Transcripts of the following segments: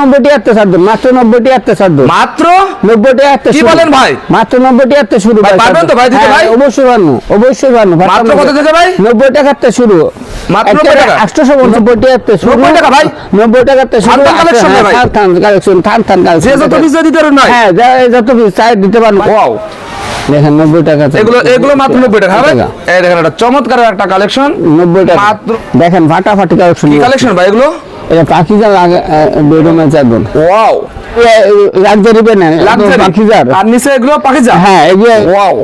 নব্বই টিয়াত্তর ছাড় মাত্র নব্বই টিয়াত্তর ছাড় মাত্র? নব্বই টিয়াত্তর কি বলেন ভাই? মাত্র নব্বই টিয়াত্তর শুরু পারবেন তো ভাই দিতে হ্যাঁ, ভাই? অবশ্যই পারব অবশ্যই পারব। মাত্র কত থেকে ভাই? নব্বই টাকাতে শুরু। মাত্র টাকা? আটশোশো শুরু। টাকা ভাই? নব্বই টাকাতে শুরু। থান থান collection হ্যাঁ, ভাই? থান থান কালেকশন থান থান কালেকশন যত পিস দিতে পারেন নয় হ্যাঁ যত পিস চাই দিতে পারব। ওয়াও দেখেন টাকা এগুলো এগুলো মাত্র টাকা হবে এই দেখেন একটা চমৎকার একটা কালেকশন নব্বই টাকা। মাত্র দেখেন ফাটাফাটি কালেকশন কি কালেকশন ভাই এগুলো? এটা পাখিজার বেডরুমে চাদর। ওয়াও লাক্সারি পেনে লাক্সারি পাখিজার আর নিচে এগুলো পাখিজা হ্যাঁ এগুলো ওয়াও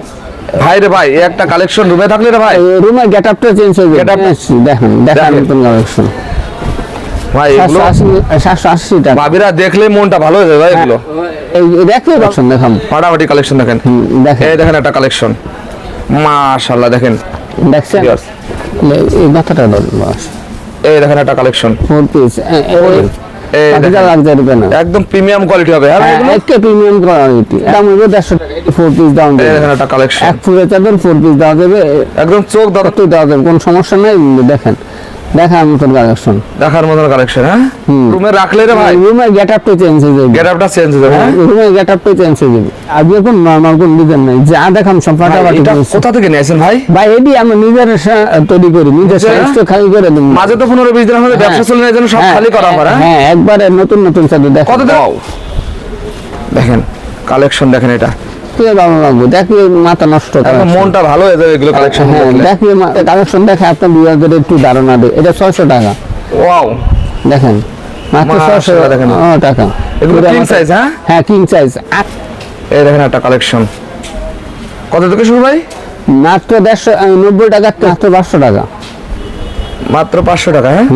ভাই রে ভাই একটা কালেকশন রুমে থাকলে রে ভাই। রুমের গেট আপটা চেঞ্জ হয়ে Get up- যাবে দেখেন দেখেন। নতুন কালেকশন ভাই এগুলো সাতশো আশি সাতশো আশি টাকা। ভাবিরা দেখলে মনটা ভালো হয়ে যাবে ভাই এগুলো। এই দেখলে কালেকশন দেখাম ফাটাফাটি কালেকশন দেখেন। দেখেন। এই দেখেন একটা কালেকশন মাশাআল্লাহ দেখেন। দেখছেন. এই মাথাটা ধর বাস এই দেখেন একটা কালেকশন ফোর পিস একদম প্রিমিয়াম কোয়ালিটি হবে। একটা প্রিমিয়াম কোয়ালিটি দাম হইবে দেড়শো টাকা। ফোর পিস দাম একটা কালেকশন এক ফুলের চাদর ফোর পিস দেওয়া যাবে। একদম চোখ কতই দেওয়া যাবে কোনো সমস্যা নেই দেখেন। দেখার মতন কালেকশন দেখার মতন কালেকশন হ্যাঁ? রুমে রাখলে রে ভাই। রুমের গেট আপটা চেঞ্জ হয়ে যাবে। চেঞ্জ হয়ে যাবে হ্যাঁ? রুমের গেট আপটা চেঞ্জ হয়ে যাবে। কোন নর্মাল কোন ডিজাইন নাই যা দেখাম সব ভাই, ফাটাফাটি এটা কোথা থেকে নিয়েছেন ভাই? ভাই এটি আমরা নিজের তৈরি করি নিজের সাইজ তো খালি করে দিই মাঝে তো পনেরো বিশ দিন আমাদের ব্যবসা চলে জন্য সব খালি করা আমার হ্যাঁ? হ্যাঁ একবারে নতুন নতুন চাদর দেখ কত দাও দেখেন কালেকশন দেখেন এটা। ভালো লাগবে দেখি মাথা নষ্ট মনটা ভালো হয়ে যাবে এগুলো কালেকশন হ্যাঁ দেখলে। কালেকশন দেখে আপনার বিয়ারদের একটু ধারণা দেয়। এটা ছয়শো টাকা। ওয়াও। দেখেন মাত্র ছয়শো। টাকা। এগুলো কিং সাইজ হ্যাঁ? হ্যাঁ কিং সাইজ এই দেখেন একটা কালেকশন কত থেকে শুরু ভাই? মাত্র দেড়শো নব্বই টাকা মাত্র পাঁচশো টাকা। মাত্র পাঁচশো টাকা হ্যাঁ?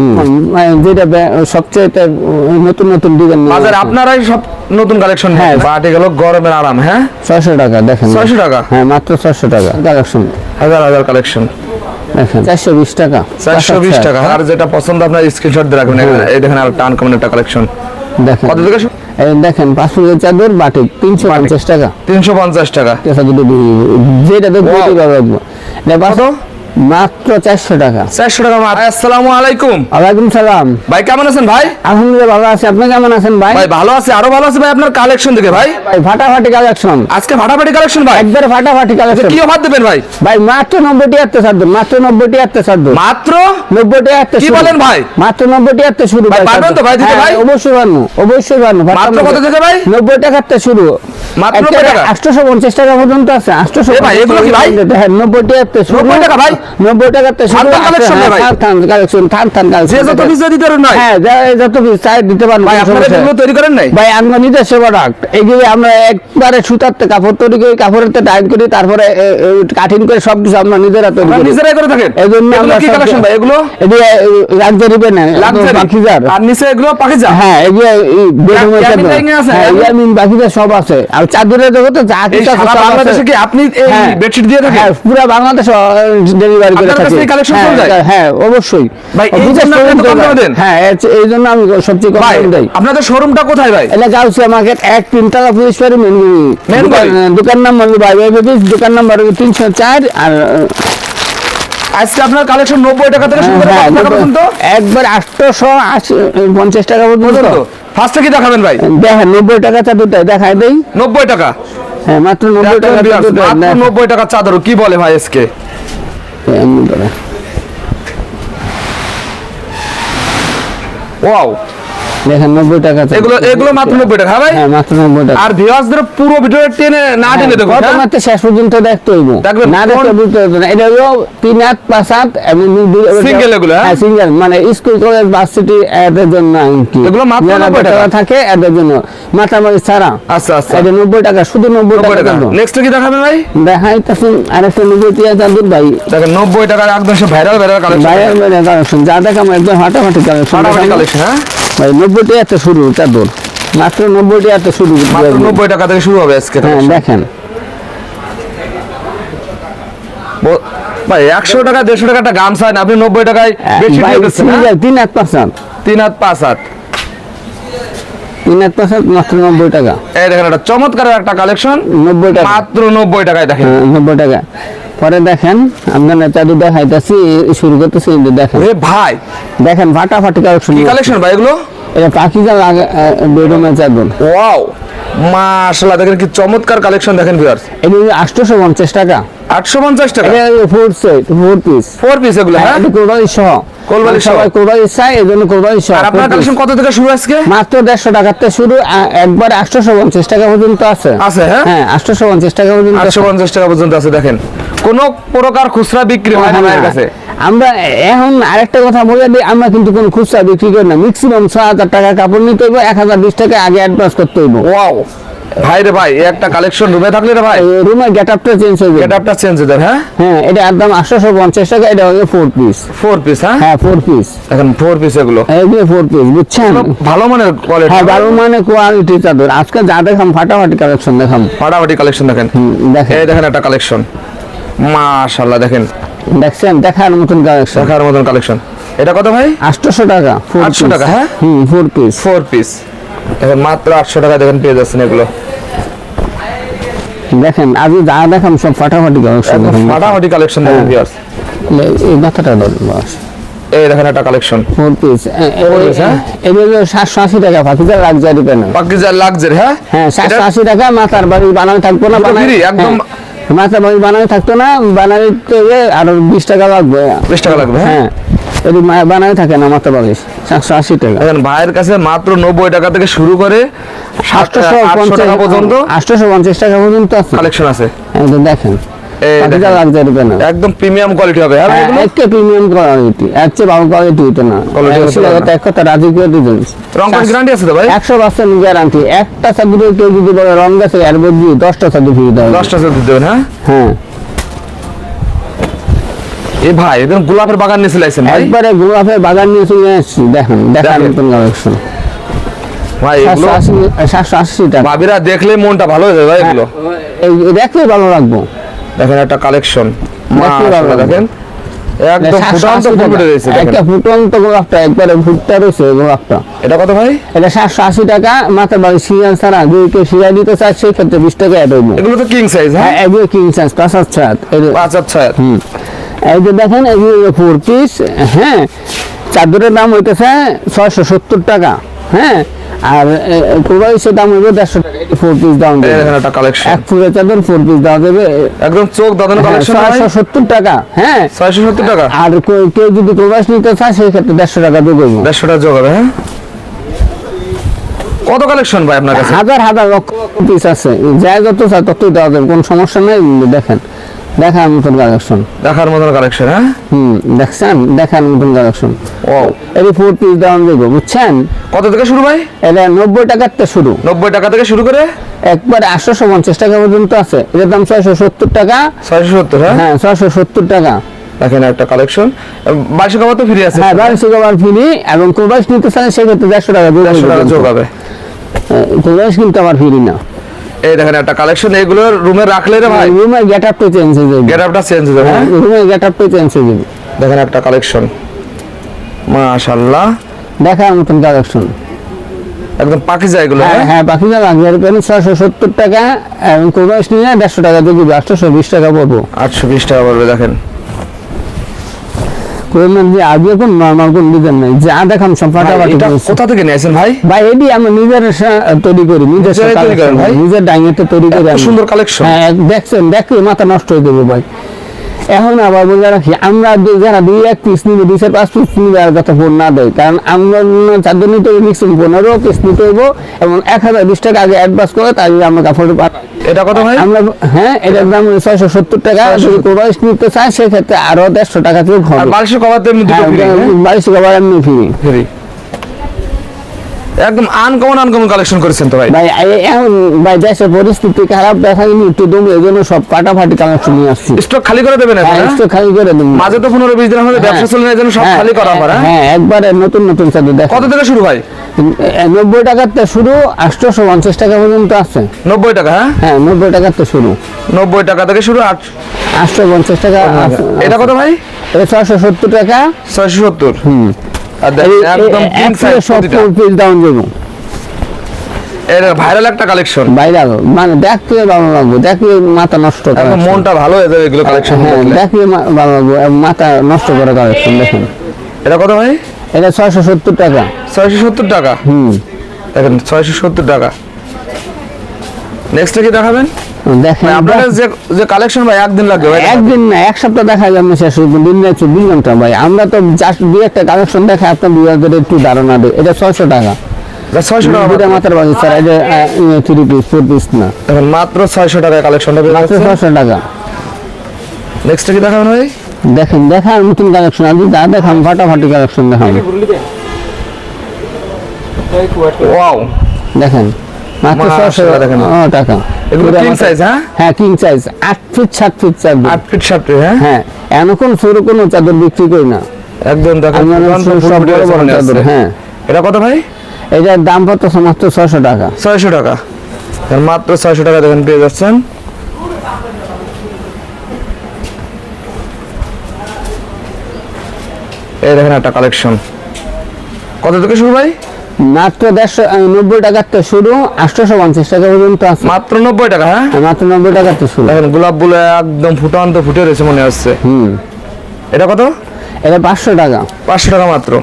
মানে যেটা বে- সবচেয়ে নতুন নতুন ডিজাইন বাজার আপনারাই সব নতুন কালেকশন হ্যাঁ। বাটে গেল গরমের আরাম হ্যাঁ? ছয়শো টাকা দেখেন। ছয়শো টাকা? হ্যাঁ মাত্র ছয়শো টাকা। কালেকশন হাজার হাজার কালেকশন চারশো বিশ টাকা। চারশো বিশ আচ্ছা, টাকা। আর যেটা পছন্দ আপনার স্ক্রিনশট দিয়ে রাখবেন। এই দেখেন আর টান কমেন্ট একটা কালেকশন দেখেন। কত থেকে দেখেন পাঁচ ফুলের চাদর বাটিক তিনশো পঞ্চাশ টাকা। তিনশো পঞ্চাশ যেটা দেখব Wow. মাত্র চারশো টাকা। চারশো টাকা মাত্র। আসসালামু আলাইকুম। ওয়ালাইকুম সালাম। ভাই কেমন আছেন ভাই? আলহামদুলিল্লাহ ভালো আছে। আপনি কেমন আছেন ভাই? ভাই ভালো আছে। আরও ভালো আছে ভাই আপনার কালেকশন দেখে ভাই। ভাই ফাটাফাটি কালেকশন আজকে ফাটাফাটি কালেকশন ভাই? একবারে ফাটাফাটি কালেকশন কি অফার দেবেন ভাই? ভাই মাত্র নব্বই টিয়াত্তর সাদ্দুর মাত্র নব্বই টিয়াত্তর সাদ্দুর মাত্র? নব্বই টিয়াত্তর কি শুরু। বলেন ভাই? মাত্র নব্বই টিয়াত্তর শুরু ভাই, পারবেন তো ভাই দিতে হ্যাঁ, ভাই? অবশ্যই পারব অবশ্যই পারব মাত্র কত থেকে ভাই? নব্বই টাকাতে শুরু। মাত্র টাকা? আটশোশো পঞ্চাশ টাকা পর্যন্ত আছে আটশোশো এ ভাই, এগুলো কি ভাই? হ্যাঁ নব্বই 90 টাকা ভাই? নব্বই টাকাতে শুরু থান থান collection হ্যাঁ, ভাই? থান থান কালেকশন থান থান যে যত পিস দিতে পারেন নয় হ্যাঁ যত পিস চাই দিতে পারব ভাই আপনারা এগুলো তৈরি করেন নাই? ভাই আমরা নিজস্ব প্রোডাক্ট এগুলো আমরা একবারে সুতার কাপড় তৈরি করি কাপড়ের টাইট করি তারপরে কাঠিং করে সব কিছু আমরা নিজেরা তৈরি করি। নিজেরাই করে থাকেন? এগুলো আমরা কি কালেকশন ভাই এগুলো? এদিকে লাক্সারি পেন লাক্সারি আর নিচে এগুলো পাখিজা হ্যাঁ এগুলো আছে, হ্যাঁ ইয়ামিন সব আছে। আর চাদরের জগতে যা কিছু সারা বাংলাদেশে কি আপনি এই হ্যাঁ। বেডশিট দিয়ে থাকেন? হ্যাঁ পুরো বাংলাদেশ ডেলিভারি করে থাকি। হ্যাঁ, যায়? হ্যাঁ অবশ্যই। ভাই, এই জন্য আপনি কম দামে দেন? হ্যাঁ এই- জন্য আমি সবচেয়ে কম ভাই দাম দেই। আপনাদের শোরুমটা কোথায় ভাই? এটা গাউসিয়া মার্কেট এক তিন পুলিশ পারি মেন মেন দোকান নাম্বার বাই বেবিস দোকান নাম্বার তিনশো চার আর আজকে আপনার কালেকশন নব্বই টাকা থেকে শুরু করে হ্যাঁ, একবার আটশোশো আশি পঞ্চাশ টাকা পর্যন্ত? ফার্স্টে কি দেখাবেন ভাই? দেখেন নব্বই টাকা চাদরটা দেখাই দেই। নব্বই টাকা? হ্যাঁ মাত্র নব্বই টাকা চাদরটাই মাত্র দেখ- নব্বই টাকা চাদর কি বলে ভাই এসকে? ওয়াও দেখেন নব্বই টাকা এগুলো এগুলো মাত্র নব্বই টাকা। হ্যাঁ ভাই? হ্যাঁ মাত্র নব্বই টাকা। আর ভিউয়ার্সদের পুরো ভিডিও টেনে না টেনে দেখুন প্রথম হ্যাঁ? শেষ পর্যন্ত দেখতে হইব। না বুঝতে না। এটা হলো তিন হাত পাঁচ হাত এবং Single এগুলো, হ্যাঁ? হ্যাঁ সিঙ্গেল মানে স্কুল কলেজ ভার্সিটি এদের জন্য আর কি এগুলো মাত্র 90 টাকা? থাকে এদের জন্য। মাথামারি ছাড়া। আচ্ছা আচ্ছা। এটা নব্বই টাকা শুধু নব্বই নব্বই টাকা টাকা। চাদর। নেক্সট কি দেখাবেন ভাই? দেখাইতেছেন আরেকটা নব্বই টিয়া চাদর ভাই। দেখেন নব্বই টাকার একদম ভাইরাল ভাইরাল কালেকশন বাইরে বাইরে কালেকশন যা দেখাম একদম হাঁটাহাঁটি কালেকশন ফাটাফাটি কালেকশন হ্যাঁ? ভাই নব্বই টিয়াতে শুরু চাদর মাত্র নব্বই শুরু মাত্র নব্বই টাকা থেকে শুরু হবে আজকে হ্যাঁ দেখেন। ভাই একশো টাকা দেড়শো টাকা একটা গামছা না আপনি নব্বই টাকায় বেশি হ্যাঁ? সিঙ্গেল তিন হাত পাঁচ হাত। তিন হাত পাঁচ হাত। তিন হাত পাঁচ হাত মাত্র নব্বই টাকা। এই দেখেন একটা চমৎকার একটা কালেকশন নব্বই টাকা। মাত্র নব্বই টাকায় দেখেন। হ্যাঁ, নব্বই টাকা। পরে দেখেন আপনার চাদর দেখাইতেছি শুরু করতেছি এই যে দেখেন ভাই! দেখেন ফাটাফাটি কালেকশন কালেকশন ভাই এগুলো? এটা লাগা বেডরুমের চাদর ওয়াও! মাশাআল্লাহ দেখেন কি চমৎকার কালেকশন দেখেন ভিউয়ার্স এটা আটশোশো পঞ্চাশ টাকা। 850 টাকা? এটা four set four piece four piece এগুলো হ্যাঁ? এটা কোরবানি সহ। কোরবানি সহ। কোরবানি চাই এই জন্য কোরবানি সহ আর আপনার কালেকশন কত থেকে শুরু আজকে? মাত্র দেড়শো টাকাতে শুরু আ- একবার আটশোশো পঞ্চাশ টাকা পর্যন্ত আছে। আছে, হ্যাঁ? হ্যাঁ আটশোশো পঞ্চাশ টাকা পর্যন্ত আছে। আটশো পঞ্চাশ টাকা পর্যন্ত আছে দেখেন। কোন প্রকার খুচরা বিক্রি হয় না হ্যাঁ, ভাইয়ের কাছে। আমরা এখন আরেকটা কথা বলে দিই আমরা কিন্তু কোনো খুচরা বিক্রি করি না। ম্যাক্সিমাম হাজার টাকা কাপড় নিতে হইব এক হাজার বিশ টাকা আগে অ্যাডভান্স করতে হইব। ওয়াও ভাই রে ভাই একটা কালেকশন রুমে থাকলে রে ভাই। রুমের চেঞ্জ আপটা চেঞ্জ হয়ে হ্যাঁ হ্যাঁ? এটা একদম আটশোশো পঞ্চাশ টাকা এটা হচ্ছে ফোর পিস ফোর পিস হ্যাঁ? হ্যাঁ ফোর পিস এখন ফোর পিস এগুলো। এগুলো ফোর পিস বুঝছেন? ভালো মানের কোয়ালিটি হ্যাঁ বারো মানে কোয়ালিটি চাদর। আজকে যা দেখাম ফাটাফাটি কালেকশন দেখাম। ফাটাফাটি কালেকশন দেখেন। দেখেন। এই দেখেন একটা কালেকশন মাশাআল্লাহ দেখেন দেখছেন দেখার মতন কালেকশন দেখার মতন কালেকশন এটা কত ভাই আটশোশো টাকা 800 টাকা, হ্যাঁ? হুম ফোর পিস ফোর পিস দেখেন মাত্র আটশো টাকা দেখেন পেয়ে যাচ্ছেন এগুলো দেখেন আজকে যা দেখাম সব ফাটাফাটি কালেকশন ফাটাফাটি কালেকশন দেখেন হ্যাঁ। ভিউয়ার্স এই মাথাটা ধরুন বাস এই দেখেন একটা কালেকশন ফোর পিস হ্যাঁ? এগুলো সাতশো আশি টাকা ফাঁকিটা লাক্সারি পেন যা লাগজারি হ্যাঁ হ্যাঁ সাতশো আশি টাকা মাথার বাড়ি বানানো থাকব না বানাই একদম- হ্যাঁ, মাথার বাড়ি বানানো থাকতো না বানাইতে থেকে আরও বিশ টাকা লাগবে। 20 টাকা লাগবে, হ্যাঁ? যদি এটি বানানো থাকে না মাথার বাড়ি সাতশো আশি টাকা। দেখেন ভাইয়ের কাছে মাত্র নব্বই টাকা থেকে শুরু করে সাতশো আটশো টাকা পর্যন্ত আটশোশো পঞ্চাশ টাকা পর্যন্ত কালেকশন আছে। এই দেখেন। একদম প্রিমিয়াম কোয়ালিটি হবে। হ্যাঁ ভাই একটা প্রিমিয়াম কোয়ালিটি এর ভালো কোয়ালিটি হইতো না। Quality হতে পারে না। এক কথা রাজি করে দিতেন রং গ্যারান্টি আছে তো ভাই? একশো পার্সেন্ট গ্যারান্টি একটা সাবজেক্টে কেউ যদি বলে রং গেছে এর বদলি দশটা সাবজেক্ট ফ্রি দেওয়া হবে। দশটা দেবেন হ্যাঁ? হ্যাঁ। এ ভাই একদম গোলাপের বাগান নিয়ে চলে আসছেন একবারে গোলাপের বাগান নিয়ে চলে আসছি। দেখেন দেখার। মতন কালেকশন ভাই এগুলো টাকা। ভাবিরা দেখলে মনটা ভালো হয়ে যাবে ভাই এগুলো। দেখলে ভালো লাগবো। দেখেন একটা কালেকশন। দেখেন। একদম 780 ফুটে রয়েছে একটা ফুটন্ত গোলাপটা একবারে ফুটটা রয়েছে গোলাপটা। এটা কত ভাই? এটা সাতশো আশি টাকা মাথার বাড়ি সিরিয়াল ছাড়া। যদি কেউ সিরিয়াল দিতে চায় সেই ক্ষেত্রে বিশ টাকা অ্যাড হইব। এগুলো তো কিং সাইজ হ্যাঁ? হ্যাঁ এগুলো কিং সাইজ পাঁচ পাঁচ হুম। এই যে দেখেন এগুলো ফোর পিস হ্যাঁ চাদরের দাম হইতেছে ছয়শো সত্তর টাকা হ্যাঁ? আর দাম হইবে দেড়শো টাকা। ফোর পিস দাম দেবে। একটা কালেকশন এক ফুলের চাদর ফোর পিস দেওয়া দেবে। একদম চোখ দাদানো কালেকশন ছয়শো সত্তর টাকা হ্যাঁ। ছয়শো সত্তর টাকা? আর কেউ- কেউ যদি প্রবাস নিতে চায় সেই ক্ষেত্রে দেড়শো টাকা দেবো। দেড়শো টাকা যোগ হবে হ্যাঁ? কত কালেকশন ভাই আপনার কাছে? হাজার হাজার লক্ষ পিস আছে। যাই যত চায় ততই দেওয়া যাবে কোনো সমস্যা নেই দেখেন। দেখার মতন কালেকশন দেখার মতন কালেকশন হ্যাঁ? হুম দেখছেন? দেখার মতন কালেকশন ও এটি ফোর পিস দেওয়া দেবো বুঝছেন? কত থেকে শুরু ভাই? এটা নব্বই টাকার তো শুরু। নব্বই টাকা থেকে শুরু করে? একবারে আটশোশো পঞ্চাশ টাকা পর্যন্ত আছে। এটার দাম ছয়শো সত্তর টাকা। ছয়শো সত্তর হ্যাঁ? হ্যাঁ ছয়শো সত্তর টাকা। দেখেন একটা কালেকশন বাইশো খাবার তো ফ্রি আছে? হ্যাঁ বাড়িশো কভার ফ্রি এবং কোবাইশ নিতে চায় সেক্ষেত্রে দেড়শো টাকা দেড়শো টাকা যোগ হবে। কোবাইশ কিন্তু আবার ফ্রি না। এই দেখেন একটা কালেকশন এগুলো রুমে রাখলে রে ভাই? রুমে গেট আপটা চেঞ্জ হয়ে যাবে। গেট আপটা চেঞ্জ হয়ে যাবে। হ্যাঁ? রুমের গেট আপটা চেঞ্জ হয়ে যাবে। দেখেন একটা কালেকশন মাশাআল্লাহ। দেখার মতন কালেকশন একদম যায় এগুলো হ্যাঁ হ্যাঁ? হ্যাঁ বাকি যা লাগবে পেন ছয়শো সত্তর টাকা এবং কোনো নিয়ে দেড়শো টাকা দিয়ে দিবে। আটশোশো বিশ টাকা পড়ব আটশো বিশ টাকা পড়বে দেখেন। কোরবান যে আগে কোন নরমাল কোন ডিজাইন নাই যা সব ভাই, ফাটাফাটি এটা কোথা থেকে নিয়েছেন ভাই? ভাই এটি আমি নিজের তৈরি করি নিজের তৈরি করেন ভাই? নিজের ডাইনিতে তৈরি করি সুন্দর কালেকশন হ্যাঁ দেখছেন দেখলে মাথা নষ্ট হয়ে যাবে ভাই। এখন আবার বলে রাখি আমরা যারা দুই এক পিস নিবে দুই চার পাঁচ পিস নিবে আর যত ফোন না দেয়। কারণ আমরা চারজন নিতে হবে মিক্সিং পনেরো পিস নিতে হইব এবং এক হাজার বিশ টাকা আগে অ্যাডভান্স করে তাই আমরা কাপড় এটা কত ভাই? আমরা হ্যাঁ এটার দাম ছয়শো সত্তর টাকা। 670 যদি প্রবাস নিতে চায় সেক্ষেত্রে আরও দেড়শো টাকা থেকে বাইশো খাবার তো এমনি দুটো হ্যাঁ, বাইশ টাকা এমনি ফ্রি ফ্রি একদম আনকমন আনকমন কালেকশন করেছেন তো ভাই। ভাই এখন ভাই দেশের পরিস্থিতি খারাপ দেখা গেলে একটু দম এই জন্য সব ফাটাফাটি কালেকশন নিয়ে আসছি। স্টক খালি করে দেবেন এখন, হ্যাঁ হ্যাঁ? খালি করে দেবো। মাঝে তো পনেরো বিশ দিন আমাদের ব্যবসা চলে না সব হ্যাঁ, খালি করা হয়? হ্যাঁ? হ্যাঁ একবারে নতুন নতুন চাদর দেখো কত থেকে শুরু ভাই নব্বই টাকার তো শুরু আটশোশো পঞ্চাশ টাকা পর্যন্ত আছে। নব্বই টাকা হ্যাঁ? হ্যাঁ নব্বই টাকার তো শুরু। নব্বই টাকা থেকে শুরু আট আটশো পঞ্চাশ টাকা। আছে। এটা কত ভাই? এটা ছয়শো সত্তর টাকা। ছয়শো সত্তর। হুম। একদম কিং সাইজ সত্তর পিস ডাউন দেবো। এটা ভাইরাল একটা কালেকশন বাইরে মানে দেখতে ভালো লাগবে দেখলে মাথা নষ্ট করে মনটা ভালো হয়ে যাবে এগুলো কালেকশন হ্যাঁ দেখলে। ভালো লাগবে মাথা নষ্ট করে কালেকশন দেখুন। এটা কত ভাই? এটা ছয়শো সত্তর টাকা। ছয়শো সত্তর টাকা? হুম। দেখেন ছয়শো সত্তর টাকা। নেক্সটে কি দেখাবেন? দেখেন ভাই, আপনার যে যে কালেকশন ভাই একদিন লাগবে ভাই একদিন না এক সপ্তাহ দেখা যাবে শেষ হইব দিন চব্বিশ ঘণ্টা ভাই। আমরা তো জাস্ট দুই একটা কালেকশন দেখা আপনার একটু ধারণা দেয় এটা ছয়শো টাকা। ছয়শো টাকা দুটা মাথার বাজি স্যার এটা থ্রি পিস ফোর পিস না। দেখেন মাত্র ছয়শো কালেকশনটা মাত্র টাকা। নেক্সটে কি দেখাবেন ভাই? দেখেন দেখার নতুন কালেকশন আমি যা দেখাম ফাটাফাটি কালেকশন দেখাম ওয়াও দেখেন। টাকা এগুলো কিং সাইজ হ্যাঁ? হ্যাঁ কিং সাইজ আট ফিট সাত ফিট চাদর আট ফিট সাত ফিট হ্যাঁ? হ্যাঁ এখন সরু কোনো চাদর বিক্রি করি না। একদম দেখেন হ্যাঁ। এটা কত ভাই? এটার দাম পড়তো মাত্র ছয়শো টাকা। ছয়শো টাকা। মাত্র ছয়শো টাকা দেখেন পেয়ে যাচ্ছেন। এই দেখেন একটা কালেকশন কত থেকে শুরু ভাই? মাত্র দেড়শো নব্বই টাকার তো শুরু আটশোশো পঞ্চাশ টাকা পর্যন্ত আছে। মাত্র নব্বই টাকা হ্যাঁ? মাত্র নব্বই টাকার তো শুরু। দেখেন গোলাপ বলে একদম ফুটান্ত ফুটে রয়েছে মনে হচ্ছে। হুম। এটা কত? এটা পাঁচশো টাকা। পাঁচশো টাকা মাত্র।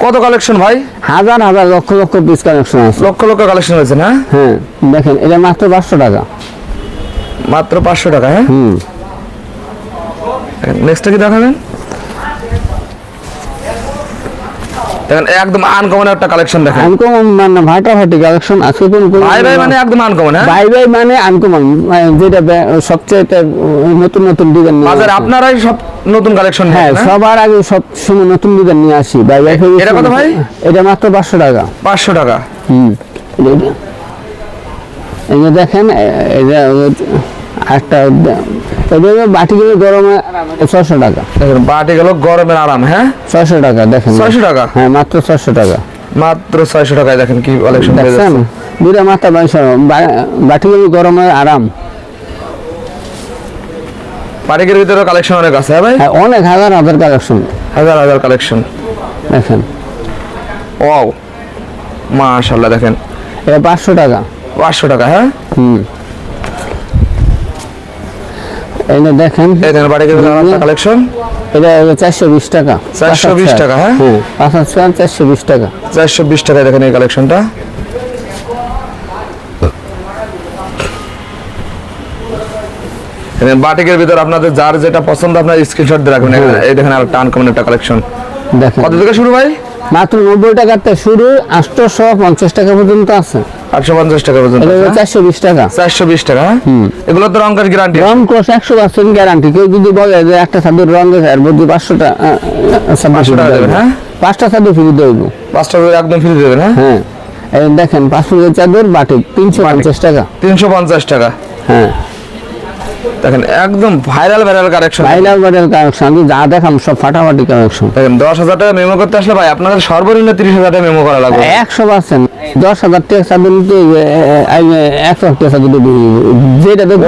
কত কালেকশন ভাই? হাজার হাজার লক্ষ লক্ষ পিস কালেকশন আছে। লক্ষ লক্ষ কালেকশন হয়েছে না? হ্যাঁ দেখেন এটা মাত্র পাঁচশো টাকা। মাত্র পাঁচশো টাকা হ্যাঁ? হুম। নেক্সটটা কি দেখাবেন? দেখেন একদম আনকমন একটা কালেকশন দেখেন। আনকমন মানে ফাটাফাটি কালেকশন আজকে কোন ভাই ভাই মানে একদম আনকমন হ্যাঁ? বাই বাই মানে আনকমন যেটা বে- সবচেয়ে নতুন নতুন ডিজাইন বাজার আপনারাই সব নতুন কালেকশন হ্যাঁ সবার আগে সব সময় নতুন ডিজাইন নিয়ে আসি। বাই বাই এটা কত ভাই? এটা মাত্র পাঁচশো টাকা। পাঁচশো টাকা। হুম এই যে দেখেন এটা একটা বাটি কিনে গরমে ছশো টাকা। দেখেন বাটি গেল গরমের আরাম হ্যাঁ? ছয়শো টাকা দেখেন। ছয়শো টাকা? হ্যাঁ মাত্র ছয়শো টাকা। মাত্র ছয়শো টাকায় দেখেন কি কালেকশন দেখছেন? দুইটা মাথা বাইশ বাটি কিনে গরমে আরাম। বাটিকের ভিতরে কালেকশন অনেক আছে হ্যাঁ ভাই? হ্যাঁ অনেক হাজার হাজার কালেকশন হাজার হাজার কালেকশন দেখেন। ওয়াও। মাশাল্লাহ দেখেন। এটা পাঁচশো টাকা। পাঁচশো টাকা হ্যাঁ? হুম। যে দেখেন দেখেন বাটিকের ভিতরে কালেকশন এটা চারশো বিশ টাকা। 420 টাকা, হ্যাঁ? হ্যাঁ পাঁচ হাজার চারশো বিশ টাকা। চারশো বিশ টাকায় দেখেন এই কালেকশনটা এখানে বাটিকের ভিতর আপনাদের যার যেটা পছন্দ আপনার স্ক্রিনশট দিয়ে রাখবেন। এই দেখেন আর টান কমন একটা কালেকশন দেখেন। কত থেকে শুরু ভাই? মাত্র নব্বই টাকার থেকে শুরু আটশোশো পঞ্চাশ টাকা পর্যন্ত আছে। আটশো পঞ্চাশ টাকা পর্যন্ত এটা হ্যাঁ? চারশো বিশ টাকা। চারশো বিশ টাকা হ্যাঁ? এগুলো তো রঙের গ্যারান্টি রং ক্রস একশো পার্সেন্ট গ্যারান্টি কেউ যদি বলে যে একটা সাদুর রং আর বলছি পাঁচশো টাকা পাঁচশো টাকা দেবেন, হ্যাঁ? পাঁচটা সাদু ফ্রি দেব পাঁচটা একদম ফ্রি দেবেন হ্যাঁ? হ্যাঁ। দেখেন পাঁচশো চাদর বাটি তিনশো পঞ্চাশ টাকা। তিনশো পঞ্চাশ টাকা। হ্যাঁ। দেখেন একদম viral viral collection viral viral collection আমি যা দেখাম সব ফাটাফাটি কালেকশন দেখেন দশ হাজার টাকা মেমো করতে আসলে ভাই আপনাদের সর্বনিম্ন তিরিশ হাজার টাকা মেমো করা লাগবে। একশো পার্সেন্ট দশ হাজার টাকা আমি একশো টাকা দিতে যেটা দেখব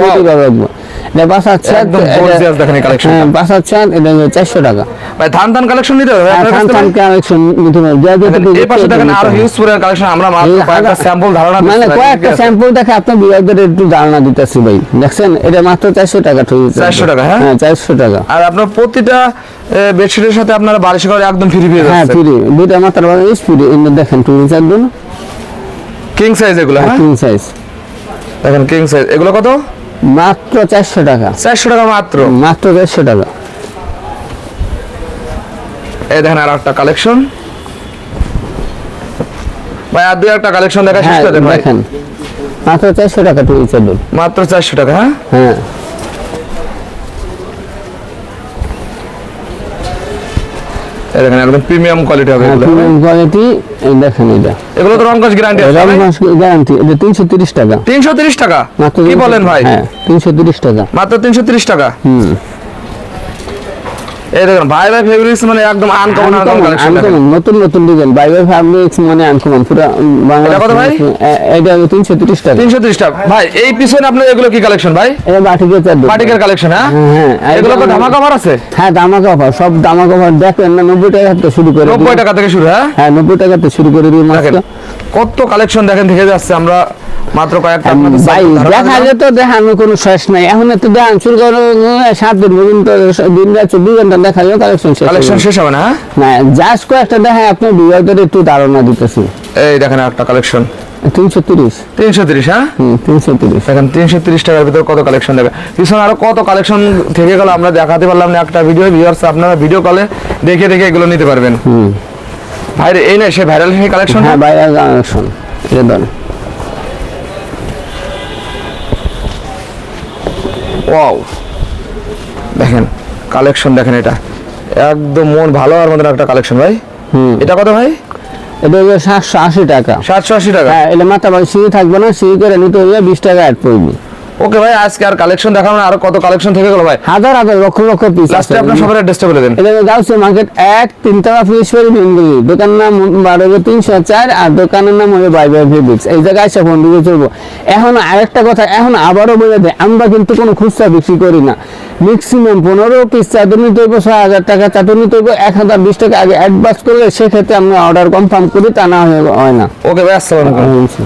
একদম দেখেন হ্যাঁ পাঁচ হাজার চার, এটা হলো চারশো টাকা। ভাই ধান ধান কালেকশন নিতে হবে। ভাই আর আপনার কাছ থান থান থেকে? কালেকশন নিতে হবে। যা যেটা এই পাশে দেখেন আরও হিউজ পুরের কালেকশন আমরা মাত্র কয়েকটা স্যাম্পল ধারণা মানে কয়েকটা স্যাম্পল দেখে আপনার বিভাগের একটু ধারণা দিতেছি ভাই। দেখছেন? এটা মাত্র চারশো টাকা ঠিক 400 টাকা, হ্যাঁ? হ্যাঁ টাকা। আর আপনার প্রতিটা বেডশিটের সাথে আপনার বালিশ করে একদম ফ্রি পেয়ে হ্যাঁ ফ্রি দুইটা মাত্র ফ্রি দেখেন টু চার কিং সাইজ এগুলো হ্যাঁ কিং সাইজ দেখেন কিং সাইজ এগুলো কত? মাত্র চারশো টাকা। চারশো টাকা মাত্র? মাত্র চারশো টাকা। এই দেখেন আর একটা কালেকশন ভাই আর দুই একটা কালেকশন দেখা শেষ হ্যাঁ করে দেখেন। মাত্র চারশো টাকা টু মাত্র চারশো টাকা হ্যাঁ। দেখেন একদম প্রিমিয়াম কোয়ালিটি হবে এগুলো কোয়ালিটি দেখেন এটা। এগুলো তো রংকশ গ্যারান্টি আছে রং গ্যারান্টি এটা তিনশো তিরিশ টাকা। তিনশো তিরিশ টাকা? মাত্র কি বলেন ভাই? হ্যাঁ তিনশো তিরিশ টাকা। মাত্র তিনশো তিরিশ টাকা? হুম। এই দেখেন ভাই ভাই ফেব্রিক্স মানে একদম আনকমন আনকমন নতুন নতুন ডিজাইন ফ্যাব্রিক্স মানে আনকমন পুরো বাংলা কত ভাই? এটা টাকা। টাকা। ভাই এই পিছনে আপনার এগুলো কি কালেকশন ভাই? এটা বাটিকের চাদর পাটিকের কালেকশন হ্যাঁ? হ্যাঁ হ্যাঁ। এগুলো তো ধামা কভার আছে? হ্যাঁ দামা কভার সব দামা কভার দেখেন না নব্বই টাকা থেকে শুরু করে নব্বই দিই। টাকা থেকে শুরু হ্যাঁ? হ্যাঁ নব্বই টাকা থেকে শুরু করে দেখেন কত কালেকশন দেখেন থেকে যাচ্ছে আমরা। মাত্র কয়েকটা ভাই। তো দেখানো কোনো শেষ নাই। এখন তো দেখান শুরু করো সাত দিন পর্যন্ত দিন রাত চব্বিশ ঘণ্টা দেখালেও কালেকশন শেষ কালেকশন শেষ হবে না? না জাস্ট কয়েকটা দেখায় আপনি বিভাগের একটু ধারণা দিতেছি। এই দেখেন একটা কালেকশন তিনশো তিরিশ। তিনশো তিরিশ হ্যাঁ? তিনশো তিরিশ। দেখেন তিনশো তিরিশ টাকার ভিতর কত কালেকশন দেবে? পিছনে আরও কত কালেকশন থেকে গেল আমরা দেখাতে পারলাম না একটা ভিডিও ভিউয়ার্স আপনারা ভিডিও কলে দেখে দেখে এগুলো নিতে পারবেন। ভাই এই না সে ভাইরাল সেই কালেকশন হ্যাঁ বাইরে কালেকশন এটা ওয়াও দেখেন কালেকশন দেখেন এটা। একদম মন ভালো হওয়ার মতন একটা কালেকশন ভাই। হুম। এটা কত ভাই? এটা হলো সাতশো আশি টাকা। সাতশো আশি টাকা। হ্যাঁ এটা মাথা সিঁড়ি থাকবে না সিঁড়ি করে নিতে হবে বিশ টাকা অ্যাড পড়বে ওকে ভাই আজকে আর কালেকশন দেখাবো না আরও কত কালেকশন থেকে গেল ভাই? হাজার হাজার লক্ষ লক্ষ পিস লাস্টে আপনার সবার অ্যাড্রেসটা বলে দেন। এটা গাউসে মার্কেট এক তিনতলা ফিশবাড়ি ভেঙ্গুলি দোকানের নাম বারো তিনশো চার আর দোকানের নাম হলো বাই বাই ফেব্রিক্স এই জায়গায় এসে ফোন দিয়ে চলবো। এখন আরেকটা কথা এখন আবারও বলে দেয় আমরা কিন্তু কোনো খুচরা বিক্রি করি না। ম্যাক্সিমাম পনেরো পিস চাদর নিতে হইব ছয় হাজার টাকা চাদর নিতে হইব এক হাজার বিশ টাকা আগে অ্যাডভান্স করলে সেক্ষেত্রে আমরা অর্ডার কনফার্ম করি তা না হয় না। ওকে ভাই আসসালামু।